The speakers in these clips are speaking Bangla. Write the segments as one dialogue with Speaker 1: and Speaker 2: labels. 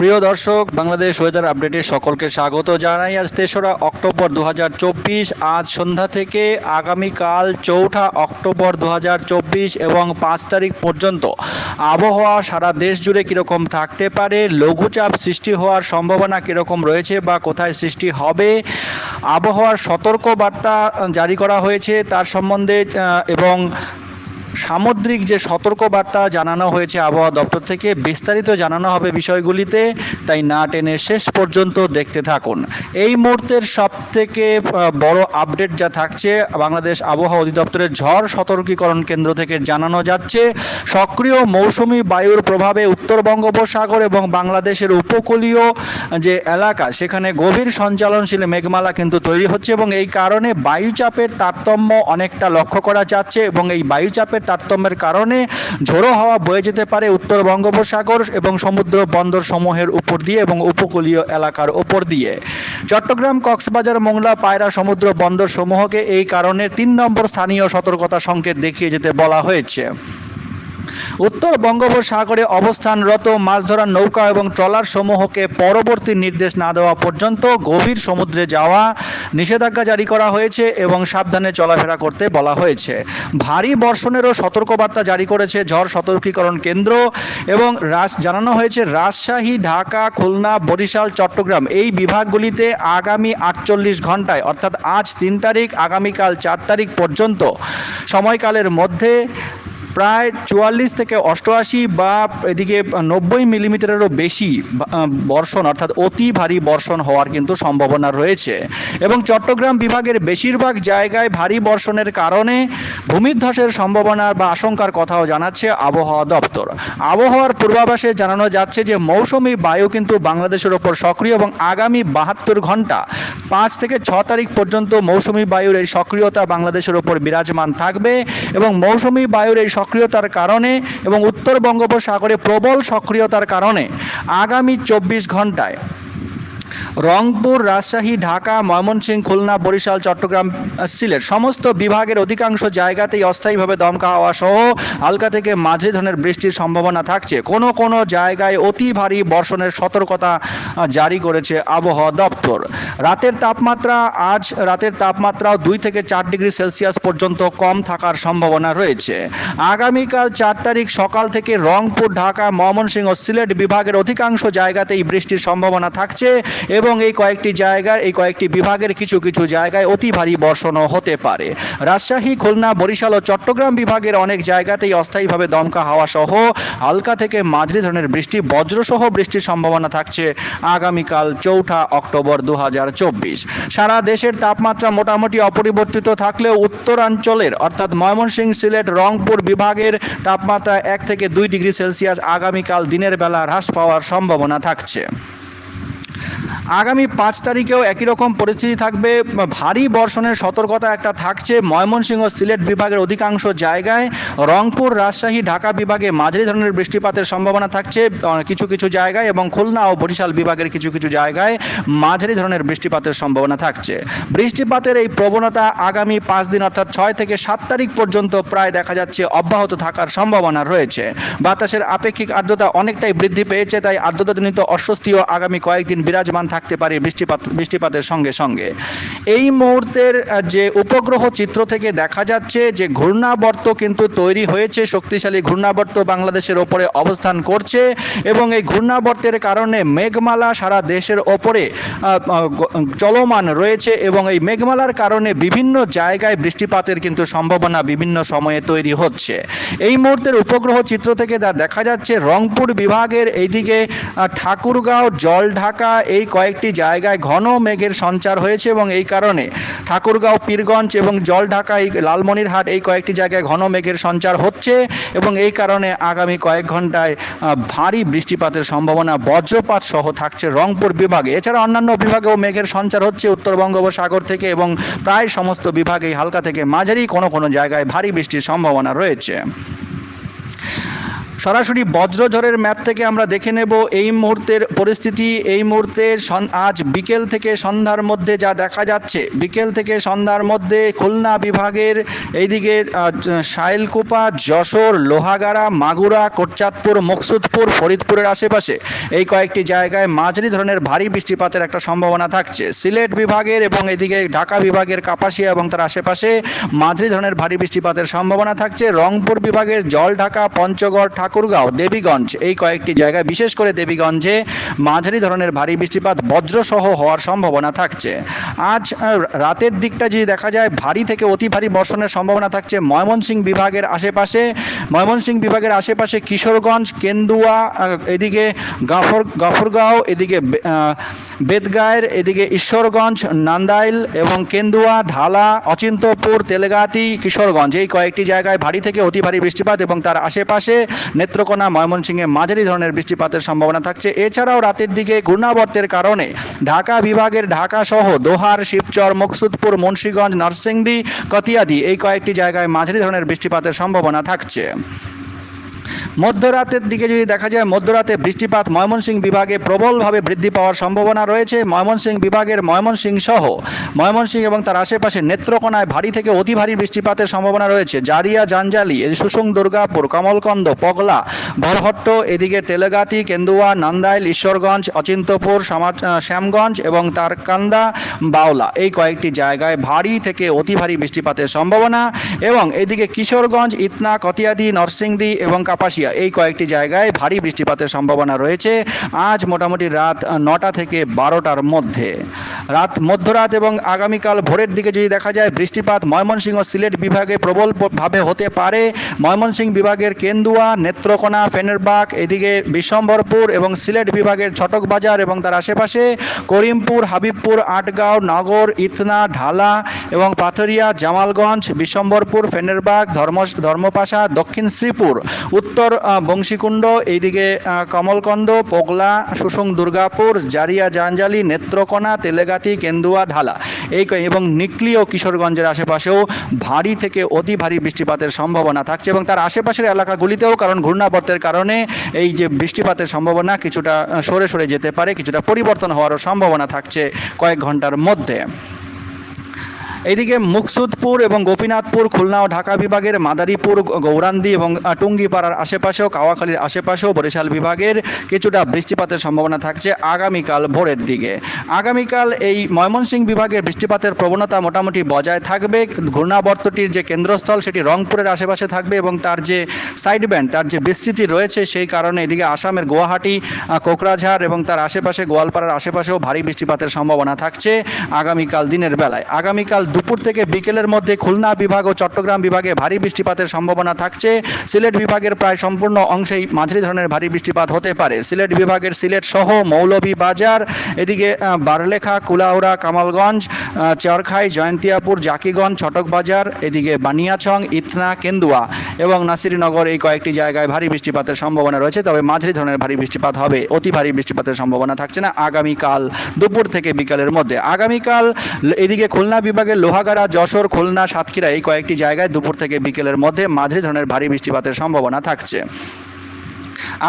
Speaker 1: প্রিয় দর্শক, বাংলাদেশ ওয়েদার আপডেটে সকলকে স্বাগত জানাই। আজ তেসরা অক্টোবর দু হাজার চব্বিশ, আজ সন্ধ্যা থেকে আগামীকাল চৌঠা অক্টোবর দু হাজার চব্বিশ এবং পাঁচ তারিখ পর্যন্ত আবহাওয়া সারা দেশ জুড়ে কীরকম থাকতে পারে, লঘুচাপ সৃষ্টি হওয়ার সম্ভাবনা কীরকম রয়েছে বা কোথায় সৃষ্টি হবে, আবহাওয়ার সতর্ক বার্তা জারি করা হয়েছে তার সম্বন্ধে এবং সামুদ্রিক যে সতর্কবার্তা জানানো হয়েছে আবহাওয়া দপ্তর থেকে, বিস্তারিত জানানো হবে বিষয়গুলিতে, তাই না টেনে শেষ পর্যন্ত দেখতে থাকুন। এই মুহূর্তের সব থেকে বড় আপডেট যা থাকছে, বাংলাদেশ আবহাওয়া অধিদপ্তরের ঝড় সতর্কীকরণ কেন্দ্র থেকে জানানো যাচ্ছে, সক্রিয় মৌসুমি বায়ুর প্রভাবে উত্তর বঙ্গোপসাগর এবং বাংলাদেশের উপকূলীয় যে এলাকা, সেখানে গভীর সঞ্চালনশীল মেঘমালা কিন্তু তৈরি হচ্ছে এবং এই কারণে বায়ুচাপের তারতম্য অনেকটা লক্ষ্য করা যাচ্ছে এবং এই বায়ুচাপের তারতম্যের কারণে ঝোড়ো হাওয়া বয়ে যেতে পারে উত্তর বঙ্গোপসাগর এবং সমুদ্র বন্দর সমূহের উপর দিয়ে এবং উপকূলীয় এলাকার উপর দিয়ে। চট্টগ্রাম, কক্সবাজার, মোংলা, পায়রা সমুদ্র বন্দর সমূহকে এই কারণে তিন নম্বর স্থানীয় সতর্কতা সংকেত দেখিয়ে যেতে বলা হয়েছে। উত্তর বঙ্গোপসাগরে অবস্থানরত মাছ ধরার নৌকা এবং ট্রলার সমূহকে পরবর্তী নির্দেশ না দেওয়া পর্যন্ত গভীর সমুদ্রে যাওয়া নিষেধাজ্ঞা জারি করা হয়েছে এবং সাবধানে চলাফেরা করতে বলা হয়েছে। ভারী বর্ষণেরও সতর্কবার্তা জারি করেছে ঝড় সতর্কীকরণ কেন্দ্র এবং রাজ জানানো হয়েছে রাজশাহী, ঢাকা, খুলনা, বরিশাল, চট্টগ্রাম। এই বিভাগগুলিতে আগামী আটচল্লিশ ঘন্টায় অর্থাৎ আজ তিন তারিখ, আগামীকাল চার তারিখ পর্যন্ত সময়কালের মধ্যে প্রায় চুয়াল্লিশ থেকে অষ্টআশি বা এদিকে নব্বই মিলিমিটারেরও বেশি বর্ষণ অর্থাৎ অতি ভারী বর্ষণ হওয়ার কিন্তু সম্ভাবনা রয়েছে। এবং চট্টগ্রাম বিভাগের বেশিরভাগ জায়গায় ভারী বর্ষণের কারণে ভূমিধ্বসের সম্ভাবনা বা আশঙ্কার কথাও জানাচ্ছে আবহাওয়া দপ্তর। আবহাওয়ার পূর্বাভাসে জানানো যাচ্ছে যে, মৌসুমি বায়ু কিন্তু বাংলাদেশের ওপর সক্রিয় এবং আগামী বাহাত্তর ঘণ্টা পাঁচ থেকে ছ তারিখ পর্যন্ত মৌসুমি বায়ুর এই সক্রিয়তা বাংলাদেশের ওপর বিরাজমান থাকবে এবং মৌসুমি বায়ুর এই সক্রিয়তার কারণে এবং উত্তর বঙ্গোপসাগরে প্রবল সক্রিয়তার কারণে আগামী চব্বিশ ঘন্টায় রংপুর, রাজশাহী, ঢাকা, ময়মনসিংহ, খুলনা, বরিশাল, চট্টগ্রাম সিলেট সমস্ত বিভাগের অধিকাংশ জায়গাতেই অস্থায়ীভাবে দমকা হাওয়া সহ হালকা থেকে মাঝারি ধরনের বৃষ্টির সম্ভাবনা থাকছে। কোনো কোনো জায়গায় অতি ভারী বর্ষণের সতর্কতা জারি করেছে আবহাওয়া দপ্তর। রাতের তাপমাত্রা, আজ রাতের তাপমাত্রাও দুই থেকে চার ডিগ্রি সেলসিয়াস পর্যন্ত কম থাকার সম্ভাবনা রয়েছে। আগামীকাল চার তারিখ সকাল থেকে রংপুর, ঢাকা, ময়মনসিংহ সিলেট বিভাগের অধিকাংশ জায়গাতেই বৃষ্টির সম্ভাবনা থাকছে। এবং এই কয়েকটি জায়গার, এই কয়েকটি বিভাগের কিছু কিছু জায়গায় অতি ভারী বর্ষণও হতে পারে। রাজশাহী, খুলনা, বরিশাল ও চট্টগ্রাম বিভাগের অনেক জায়গাতেই অস্থায়ীভাবে দমকা হাওয়া সহ হালকা থেকে মাঝারি ধরনের বৃষ্টি, বজ্রসহ বৃষ্টির সম্ভাবনা থাকছে আগামীকাল চৌঠা অক্টোবর দু হাজার চব্বিশ। সারা দেশের তাপমাত্রা মোটামুটি অপরিবর্তিত থাকলেও উত্তরাঞ্চলের, অর্থাৎ ময়মনসিংহ, সিলেট, রংপুর বিভাগের তাপমাত্রা এক থেকে দুই ডিগ্রি সেলসিয়াস আগামীকাল দিনের বেলা হ্রাস পাওয়ার সম্ভাবনা থাকছে। আগামী পাঁচ তারিখেও একই রকম পরিস্থিতি থাকবে। ভারী বর্ষণের সতর্কতা একটা থাকছে ময়মনসিংহ সিলেট বিভাগের অধিকাংশ জায়গায়। রংপুর, রাজশাহী, ঢাকা বিভাগে মাঝারি ধরনের বৃষ্টিপাতের সম্ভাবনা থাকছে কিছু কিছু জায়গায় এবং খুলনা ও বরিশাল বিভাগের কিছু কিছু জায়গায় মাঝারি ধরনের বৃষ্টিপাতের সম্ভাবনা থাকছে। বৃষ্টিপাতের এই প্রবণতা আগামী পাঁচ দিন অর্থাৎ ছয় থেকে সাত তারিখ পর্যন্ত প্রায় দেখা যাচ্ছে অব্যাহত থাকার সম্ভাবনা রয়েছে। বাতাসের আপেক্ষিক আর্দ্রতা অনেকটাই বৃদ্ধি পেয়েছে, তাই আর্দ্রতাজনিত অস্বস্তিও আগামী কয়েকদিন বিরাজমান থাকতে পারে বৃষ্টিপাত, বৃষ্টিপাতের সঙ্গে সঙ্গে। এই মুহূর্তের যে উপগ্রহ চিত্র থেকে দেখা যাচ্ছে যে ঘূর্ণাবর্ত কিন্তু তৈরি হয়েছে, শক্তিশালী ঘূর্ণাবর্ত বাংলাদেশের ওপরে অবস্থান করছে এবং এই ঘূর্ণাবর্তের কারণে মেঘমালা সারা দেশের ওপরে চলমান রয়েছে এবং এই মেঘমালার কারণে বিভিন্ন জায়গায় বৃষ্টিপাতের কিন্তু সম্ভাবনা বিভিন্ন সময়ে তৈরি হচ্ছে। এই মুহূর্তের উপগ্রহ চিত্র থেকে দেখা যাচ্ছে, রংপুর বিভাগের এইদিকে ঠাকুরগাঁও, জলঢাকা, এই কয়েকটি জায়গায় ঘন মেঘের সঞ্চার হয়েছে এবং এই কারণে ঠাকুরগাঁও, পীরগঞ্জ এবং জলঢাকা এই লালমনিরহাট এই কয়েকটি জায়গায় ঘন মেঘের সঞ্চার হচ্ছে এবং এই কারণে আগামী কয়েক ঘন্টায় ভারী বৃষ্টিপাতের সম্ভাবনা বজ্রপাত সহ থাকছে রংপুর বিভাগে। এছাড়া অন্যান্য বিভাগেও মেঘের সঞ্চার হচ্ছে উত্তর বঙ্গোপসাগর থেকে এবং প্রায় সমস্ত বিভাগেই হালকা থেকে মাঝারি কোনো কোনো জায়গায় ভারী বৃষ্টির সম্ভাবনা রয়েছে। সরাসরি বজ্রঝড়ের ম্যাপ থেকে আমরা দেখে নেব এই মুহূর্তের পরিস্থিতি। এই মুহূর্তে আজ বিকেল থেকে সন্ধ্যার মধ্যে যা দেখা যাচ্ছে, বিকেল থেকে সন্ধ্যার মধ্যে খুলনা বিভাগের এইদিকে শাইলকুপা, যশোর, লোহাগাড়া, মাগুরা, কোটচাঁদপুর, মকসুদপুর, ফরিদপুরের আশেপাশে এই কয়েকটি জায়গায় মাঝারি ধরনের ভারী বৃষ্টিপাতের একটা সম্ভাবনা থাকছে। সিলেট বিভাগের এবং এদিকে ঢাকা বিভাগের কাপাসিয়া এবং তার আশেপাশে মাঝারি ধরনের ভারী বৃষ্টিপাতের সম্ভাবনা থাকছে। রংপুর বিভাগের জলঢাকা, পঞ্চগড় ঠাকুরগাঁও, দেবীগঞ্জ। এই কয়েকটি জায়গায়, বিশেষ করে দেবীগঞ্জে মাঝারি ধরনের ভারী বৃষ্টিপাত বজ্রসহ হওয়ার সম্ভাবনা থাকছে। আজ রাতের দিকটা যদি দেখা যায়, ভারী থেকে অতি ভারী বর্ষণের সম্ভাবনা থাকছে ময়মনসিংহ বিভাগের আশেপাশে। ময়মনসিংহ বিভাগের আশেপাশে কিশোরগঞ্জ, কেন্দুয়া এদিকে গাফর, গাফরগাঁও, এদিকে বেদগাঁয়ের এদিকে ঈশ্বরগঞ্জ, নান্দাইল এবং কেন্দুয়া, ঢালা, অচিন্তপুর, তেলেগাতি, কিশোরগঞ্জ। এই কয়েকটি জায়গায় ভারী থেকে অতি ভারী বৃষ্টিপাত এবং তার আশেপাশে নেত্রকোনা ময়মনসিংহে মাঝারি ধরনের বৃষ্টিপাতের সম্ভাবনা থাকছে। এছাড়াও রাতের দিকে ঘূর্ণাবর্তের কারণে ঢাকা বিভাগের ঢাকা সহ দোহার, শিবচর, মকসুদপুর, মুন্সীগঞ্জ, নরসিংদী, কতিয়াদি এই কয়েকটি জায়গায় মাঝারি ধরনের বৃষ্টিপাতের সম্ভাবনা থাকছে। মধ্যরাতের দিকে যদি দেখা যায়, মধ্যরাতে বৃষ্টিপাত ময়মনসিংহ বিভাগে প্রবলভাবে বৃদ্ধি পাওয়ার সম্ভাবনা রয়েছে। ময়মনসিংহ বিভাগের ময়মনসিংহ সহ ময়মনসিংহ এবং তার আশেপাশে নেত্রকোনায় ভারী থেকে অতি ভারী বৃষ্টিপাতের সম্ভাবনা রয়েছে। জারিয়া, জাঞ্জালি, সুসুং, দুর্গাপুর কমলকন্দ পগলা বরহট্ট এদিকে তেলেগাতি, কেন্দুয়া, নান্দাইল, ঈশ্বরগঞ্জ, অচিন্তপুর শ্যামগঞ্জ এবং তার কান্দা বাউলা এই কয়েকটি জায়গায় ভারী থেকে অতি ভারী বৃষ্টিপাতের সম্ভাবনা এবং এদিকে কিশোরগঞ্জ ইতনা কতিয়াদি নরসিংদী এবং কাপাসিয়া। এই কয়েকটি জায়গায় ভারী বৃষ্টিপাতের সম্ভাবনা রয়েছে। আজ মোটামুটি রাত নটা থেকে বারোটার মধ্যে। রাত মধ্যরাত এবং আগামীকাল ভোরের দিকে যদি দেখা যায় বৃষ্টিপাত ময়মনসিংহ সিলেট বিভাগে প্রবল প- ভাবে হতে পারে। ময়মনসিংহ বিভাগের কেন্দুয়া, নেত্রকোনা, ফেনেরবাগ, এদিকে বিশ্বম্বরপুর এবং সিলেট বিভাগের ছটকবাজার এবং তার আশেপাশে করিমপুর, হাবিবপুর, আটগাঁও, নগর, ইতনা, ঢালা এবং পাথরিয়া, জামালগঞ্জ, বিশ্বম্বরপুর, ফেনেরবাগ ধর্ম ধর্মপাশা, দক্ষিণ শ্রীপুর, উত্তর বংশীকুণ্ড, এইদিকে কমলকন্দ, পোগলা, সুসুং দুর্গাপুর জারিয়া জাঞ্জালি নেত্রকোনা তেলেগাতি কেন্দুয়া ঢালা। এই এবং নিকলি ও কিশোরগঞ্জের আশেপাশেও ভারী থেকে অতি ভারী বৃষ্টিপাতের সম্ভাবনা থাকছে এবং তার আশেপাশের এলাকাগুলিতেও কারণ ঘূর্ণাবর্তের কারণে এই যে বৃষ্টিপাতের সম্ভাবনা কিছুটা সরে সরে যেতে পারে, কিছুটা পরিবর্তন হওয়ারও সম্ভাবনা থাকছে কয়েক ঘণ্টার মধ্যে। এইদিকে মুকসুদপুর এবং গোপীনাথপুর, খুলনা ও ঢাকা বিভাগের মাদারীপুর, গৌরান্দি এবং টুঙ্গিপাড়ার আশেপাশেও, কাওয়াখালীর আশেপাশেও বরিশাল বিভাগের কিছুটা বৃষ্টিপাতের সম্ভাবনা থাকছে আগামীকাল ভোরের দিকে। আগামীকাল এই ময়মনসিংহ বিভাগের বৃষ্টিপাতের প্রবণতা মোটামুটি বজায় থাকবে। ঘূর্ণাবর্তটির যে কেন্দ্রস্থল, সেটি রংপুরের আশেপাশে থাকবে এবং তার যে সাইড ব্যান্ড তার যে বিস্তৃতি রয়েছে, সেই কারণে এদিকে আসামের গুয়াহাটি কোকরাঝাড় এবং তার আশেপাশে গোয়ালপাড়ার আশেপাশেও ভারী বৃষ্টিপাতের সম্ভাবনা থাকছে আগামীকাল দিনের বেলায়। আগামীকাল দুপুর থেকে বিকেলের মধ্যে খুলনা বিভাগ ও চট্টগ্রাম বিভাগে ভারী বৃষ্টিপাতের সম্ভাবনা থাকছে। সিলেট বিভাগের প্রায় সম্পূর্ণ অংশেই মাঝারি ধরনের ভারী বৃষ্টিপাত হতে পারে। সিলেট বিভাগের সিলেট সহ মৌলভী বাজার, এদিকে বারলেখা, কুলাউড়া, কামালগঞ্জ চরখাই, জয়ন্তিয়াপুর, জাকিগঞ্জ ছটকবাজার এদিকে বানিয়াছং ইতনা, কেন্দুয়া এবং নাসিরনগর এই কয়েকটি জায়গায় ভারী বৃষ্টিপাতের সম্ভাবনা রয়েছে। তবে মাঝারি ধরনের ভারী বৃষ্টিপাত হবে, অতি ভারী বৃষ্টিপাতের সম্ভাবনা থাকছে না আগামীকাল দুপুর থেকে বিকালের মধ্যে। আগামীকাল এদিকে খুলনা বিভাগের লোহাগাড়া, যশোর, খুলনা, সাতক্ষীরা এই কয়েকটি জায়গায় দুপুর থেকে বিকেলের মধ্যে মাঝারি ধরনের ভারী বৃষ্টিপাতের সম্ভাবনা থাকছে।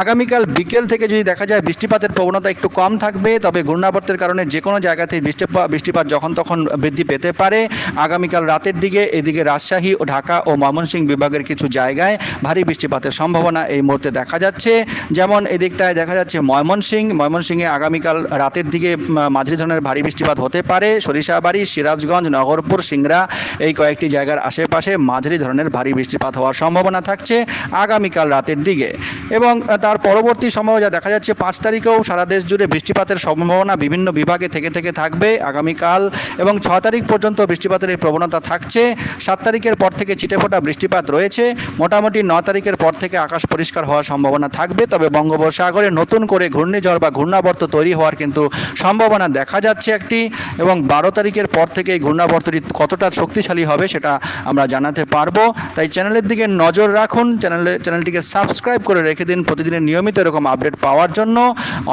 Speaker 1: আগামীকাল বিকেল থেকে যদি দেখা যায় বৃষ্টিপাতের প্রবণতা একটু কম থাকবে, তবে ঘূর্ণাবর্তের কারণে যে কোনো জায়গাতেই বৃষ্টিপাত বৃষ্টিপাত যখন তখন বৃদ্ধি পেতে পারে। আগামীকাল রাতের দিকে এদিকে রাজশাহী ও ঢাকা ও ময়মনসিংহ বিভাগের কিছু জায়গায় ভারী বৃষ্টিপাতের সম্ভাবনা এই মুহূর্তে দেখা যাচ্ছে। যেমন এদিকটায় দেখা যাচ্ছে ময়মনসিংহ। ময়মনসিংহে আগামীকাল রাতের দিকে মাঝারি ধরনের ভারী বৃষ্টিপাত হতে পারে। সরিষাবাড়ি, সিরাজগঞ্জ, নগরপুর, সিংড়া এই কয়েকটি জায়গার আশেপাশে মাঝারি ধরনের ভারী বৃষ্টিপাত হওয়ার সম্ভাবনা থাকছে আগামীকাল রাতের দিকে। এবং তার পরবর্তী সময় যা দেখা যাচ্ছে, পাঁচ তারিখেও সারা দেশ জুড়ে বৃষ্টিপাতের সম্ভাবনা বিভিন্ন বিভাগে থেকে থেকে থাকবে আগামীকাল এবং ছ তারিখ পর্যন্ত বৃষ্টিপাতের এই প্রবণতা থাকছে। সাত তারিখের পর থেকে ছিটেফোঁটা বৃষ্টিপাত রয়েছে। মোটামুটি ন তারিখের পর থেকে আকাশ পরিষ্কার হওয়ার সম্ভাবনা থাকবে। তবে বঙ্গোপসাগরে নতুন করে ঘূর্ণিঝড় বা ঘূর্ণাবর্ত তৈরি হওয়ার কিন্তু সম্ভাবনা দেখা যাচ্ছে একটি এবং বারো তারিখের পর থেকে এই ঘূর্ণাবর্তটি কতটা শক্তিশালী হবে সেটা আমরা জানাতে পারব। তাই চ্যানেলের দিকে নজর রাখুন। চ্যানেলে, চ্যানেলটিকে সাবস্ক্রাইব করে রেখে দিন প্রতিদিনের নিয়মিত এরকম আপডেট পাওয়ার জন্য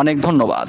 Speaker 1: অনেক ধন্যবাদ।